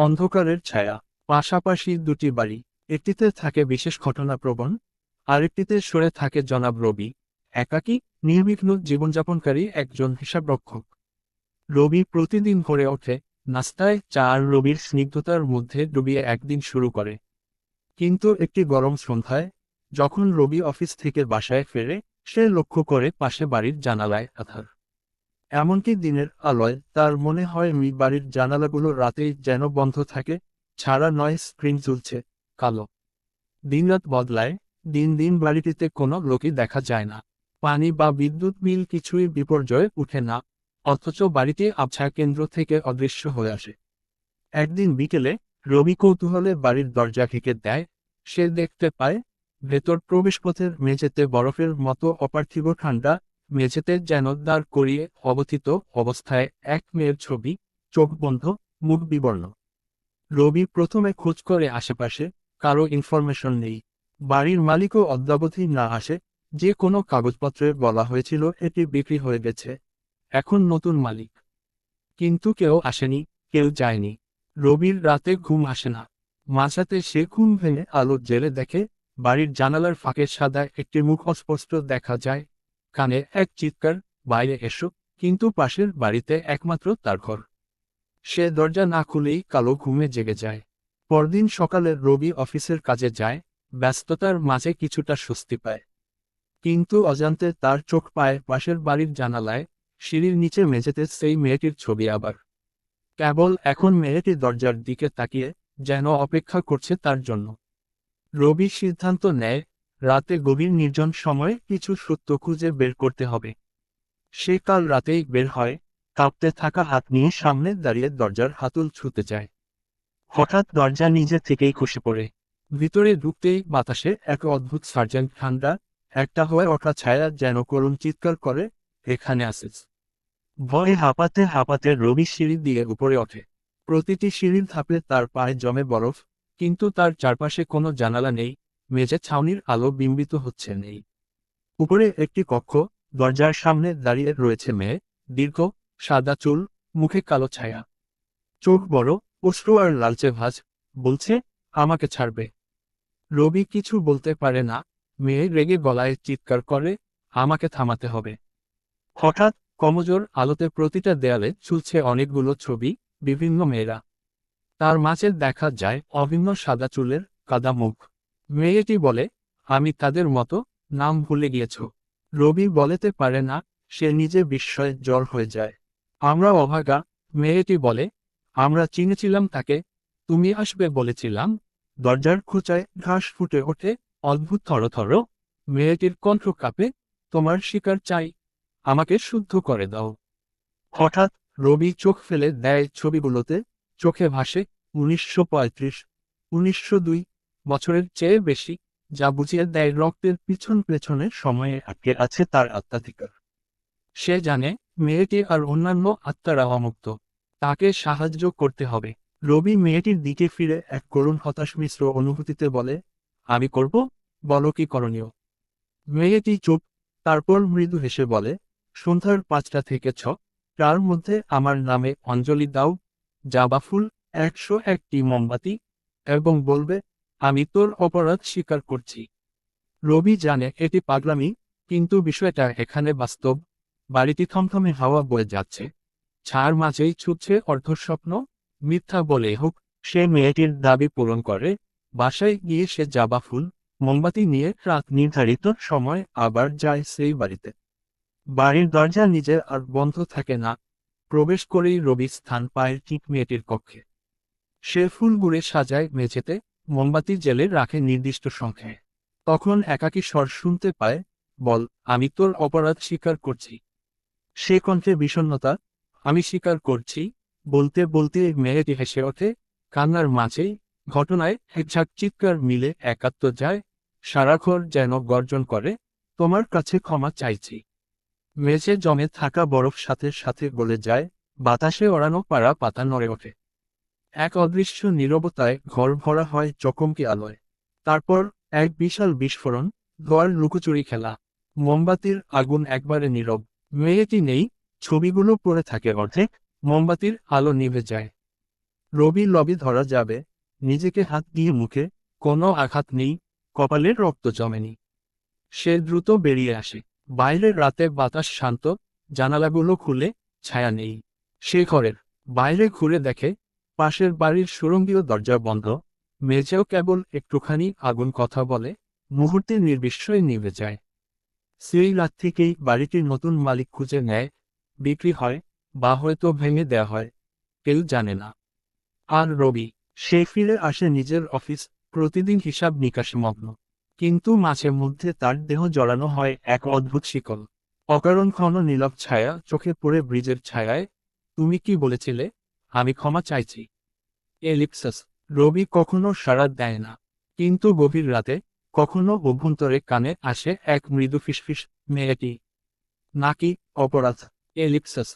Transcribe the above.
অন্ধকারের ছায়া। পাশাপাশি দুটি বাড়ি। একটিতে থাকে বিশেষ ঘটনাপ্রবণ, আরেকটিতে সরে থাকে জনাব রবি। একাকী, নির্বিঘ্ন জীবনযাপনকারী একজন হিসাবরক্ষক। রবি প্রতিদিন ভরে ওঠে, নাস্তায় চা আর রবির স্নিগ্ধতার মধ্যে ডুবিয়ে একদিন শুরু করে। কিন্তু একটি গরম সন্ধ্যায়, যখন রবি অফিস থেকে বাসায় ফেরে, সে লক্ষ্য করে পাশে বাড়ির জানালায় আধার। এমনকি দিনের আলোয় তার মনে হয় মি বাড়ির জানালাগুলো রাতেই যেন বন্ধ থাকে, ছাড়া নয় স্ক্রিন ঝুলছে, কালো। দিনরাত বদলায়, দিন দিন বাড়িটিতে কোনো লোকই দেখা যায় না। পানি বা বিদ্যুৎ বিল কিছুই বিপর্যয়ে উঠে না, অথচ বাড়িটি আবছা কেন্দ্র থেকে অদৃশ্য হয়ে আসে। একদিন বিকেলে রবি কৌতূহলে বাড়ির দরজা ঢেকে দেয়, সে দেখতে পায় ভেতর প্রবেশপথের মেঝেতে বরফের মতো অপার্থিব ঠান্ডা মেঝেতে যেন দাঁড় করিয়ে অবস্থিত অবস্থায় এক মেয়ের ছবি, চোখ বন্ধ, মুখ বিবর্ণ। রবি প্রথমে খোঁজ করে আশেপাশে, কারও ইনফরমেশন নেই। বাড়ির মালিকও অদ্যাবধি না আসে, যে কোনো কাগজপত্রে বলা হয়েছিল এটি বিক্রি হয়ে গেছে। এখন নতুন মালিক। কিন্তু কেউ আসেনি, কেউ যায়নি। রবির রাতে ঘুম আসে না। মাঝরাতে সে ঘুম ভেঙে আলো জেলে দেখে, বাড়ির জানালার ফাঁকে সাদা একটি মুখ অস্পষ্ট দেখা যায়। কানে এক চিৎকার, বাইরে এসো, কিন্তু পাশের বাড়িতে একমাত্র তার ঘর। সে দরজা না খুলেই কালো ঘুমে জেগে যায়। পরদিন সকালে রবি অফিসের কাজে যায়, ব্যস্ততার মাঝে কিছুটা স্বস্তি পায়। কিন্তু অজান্তে তার চোখ পায় পাশের বাড়ির জানালায়, সিঁড়ির নিচে মেঝেতে সেই মেয়েটির ছবি আবার। কেবল এখন মেয়েটি দরজার দিকে তাকিয়ে যেন অপেক্ষা করছে তার জন্য। রবি সিদ্ধান্ত নেয় রাতে গভীর নির্জন সময়ে কিছু সত্য খুঁজে বের করতে হবে। সে কাল রাতেই বের হয়, কাঁপতে থাকা হাত নিয়ে সামনে দাঁড়িয়ে দরজার হাতুল ছুতে যায়। হঠাৎ দরজা নিজে থেকেই খসে পড়ে। ভিতরে ঢুকতেই বাতাসে এক অদ্ভুত সার্জেন্ট ঠান্ডা, একটা হয়ে ওঠা ছায়া যেন করুণ চিৎকার করে এখানে আসিস ভয়ে হাঁপাতে হাঁপাতে রবি সিঁড়ি দিয়ে উপরে ওঠে। প্রতিটি সিঁড়ির ধাপে তার পায়ে জমে বরফ, কিন্তু তার চারপাশে কোনো জানালা নেই। মেঝে ছাউনির আলো বিম্বিত হচ্ছে নেই। উপরে একটি কক্ষ, দরজার সামনে দাঁড়িয়ে রয়েছে মেয়ে, দীর্ঘ, সাদা চুল, মুখে কালো ছায়া। চোখ বড়, অশ্রু আর লালচে ভাজ, বলছে, আমাকে ছাড়বে। রবি কিছু বলতে পারে না, মেয়ে রেগে গলায় চিৎকার করে, আমাকে থামাতে হবে। হঠাৎ কমজোর আলোতে প্রতিটা দেয়ালে ঝুলছে অনেকগুলো ছবি, বিভিন্ন মেয়েরা। তার মাঝে দেখা যায় অভিন্ন সাদা চুলের কাদা মুখ। মেয়েটি বলে, আমি তাদের মতো, নাম ভুলে গিয়েছ। রবি বলেতে পারে না, সে নিজে বিস্ময়ে জ্বর হয়ে যায়। আমরা অভাগা, মেয়েটি বলে, আমরা চিনেছিলাম তাকে। তুমি আসবে বলেছিলাম। দরজার খোঁচায় ঘাস ফুটে ওঠে, অদ্ভুত থরথর। মেয়েটির কণ্ঠ কাঁপে, তোমার শিকার চাই। আমাকে শুদ্ধ করে দাও। হঠাৎ রবি চোখ ফেলে দেয় ছবিগুলোতে। চোখে ভাসে, উনিশশো পঁয়ত্রিশ, উনিশশো দুই বছরের চেয়ে বেশি, যা বুঝিয়ে দেয় রক্তের পিছন পেছনে সময়ে আটকে আছে তার আত্মাধিকার। সে জানে, মেয়েটি আর অন্যান্য আত্মারা অমুক্ত। তাকে সাহায্য করতে হবে। রবি মেয়েটির দিকে ফিরে এক করুণ হতাশ মিশ্র অনুভূতিতে বলে, আমি করব? বলো কি করণীয়? মেয়েটি চুপ, তারপর মৃদু হেসে বলে, সন্ধ্যার পাঁচটা থেকে ছ। তার মধ্যে আমার নামে অঞ্জলি দাও জাবা ফুল একশো একটি মোমবাতি, এবং বলবে আমি তোর অপরাধ স্বীকার করছি। রবি জানে এটি পাগলামি, কিন্তু বিষয়টা এখানে বাস্তব। বাড়িটি থমথমে হাওয়া বয়ে যাচ্ছে। ছাড় মাঝেই ছুটছে অর্ধস্বপ্ন। মিথ্যা বলে হোক, সে মেয়েটির দাবি পূরণ করে। বাসায় গিয়ে সে জাবা ফুল, মোমবাতি নিয়ে রাত নির্ধারিত সময় আবার যায় সেই বাড়িতে। বাড়ির দরজা নিজের আর বন্ধ থাকে না। প্রবেশ করেই রবি স্থান পায় ঠিক মেয়েটির কক্ষে। সে ফুল ফুলগুড়ে সাজায় মেঝেতে। মোমবাতি জেলে রাখে নির্দিষ্ট সংখ্যায়। তখন একাকী স্বর শুনতে পায়, বল, আমি তোর অপরাধ স্বীকার করছি। সে কণ্ঠে বিষণ্নতা আমি স্বীকার করছি, বলতে বলতে মেয়েটি হেসে ওঠে, কান্নার মাঝেই ঘটনায় একঝাক চিৎকার মিলে একাত্ম যায় সারাক্ষর যেন গর্জন করে, তোমার কাছে ক্ষমা চাইছি। মেঝে জমে থাকা বরফ সাথে সাথে গলে যায়, বাতাসে ওড়ানো পাড়া পাতা নড়ে ওঠে। এক অদৃশ্য নীরবতায় ঘর ভরা হয় চকমকি আলোয়। তারপর এক বিশাল বিস্ফোরণ, ধোয়ার লুকোচুরি খেলা। মোমবাতির আগুন একবারে নীরব। মেয়েটি নেই, ছবিগুলো পড়ে থাকে অর্ধেক, মোমবাতির আলো নিভে যায়। রবি লবি ধরা যাবে, নিজেকে হাত দিয়ে মুখে, কোনো আঘাত নেই কপালের রক্ত জমেনি। সে দ্রুত বেরিয়ে আসে। বাইরের রাতে বাতাস শান্ত, জানালাগুলো খুলে, ছায়া নেই। সে ঘরের বাইরে ঘুরে দেখে পাশের বাড়ির সুরঙ্গীয় দরজা বন্ধ। মেঝেও কেবল একটুখানি আগুন কথা বলে, মুহূর্তে নির্বিস্ময় নিভে যায়। সেই রাত থেকেই বাড়িটির নতুন মালিক খুঁজে নেয়, বিক্রি হয়, বা হয়তো ভেঙে দেয়া হয়, কেউ জানে না। আর রবি, সে ফিরে আসে নিজের অফিস, প্রতিদিন হিসাব নিকাশে মগ্ন। কিন্তু মাঝে মধ্যে তার দেহ জড়ানো হয় এক অদ্ভুত শিকল। অকারণ ক্ষণ নীলব ছায়া, চোখে পড়ে ব্রিজের ছায়ায়, তুমি কি বলেছিলে? আমি ক্ষমা চাইছি। এলিপসাস, রবি কখনো সাড়া দেয় না, কিন্তু গভীর রাতে কখনো অভ্যন্তরে কানে আসে এক মৃদু ফিসফিস মেয়েটি। নাকি অপরাধ? এলিপসাস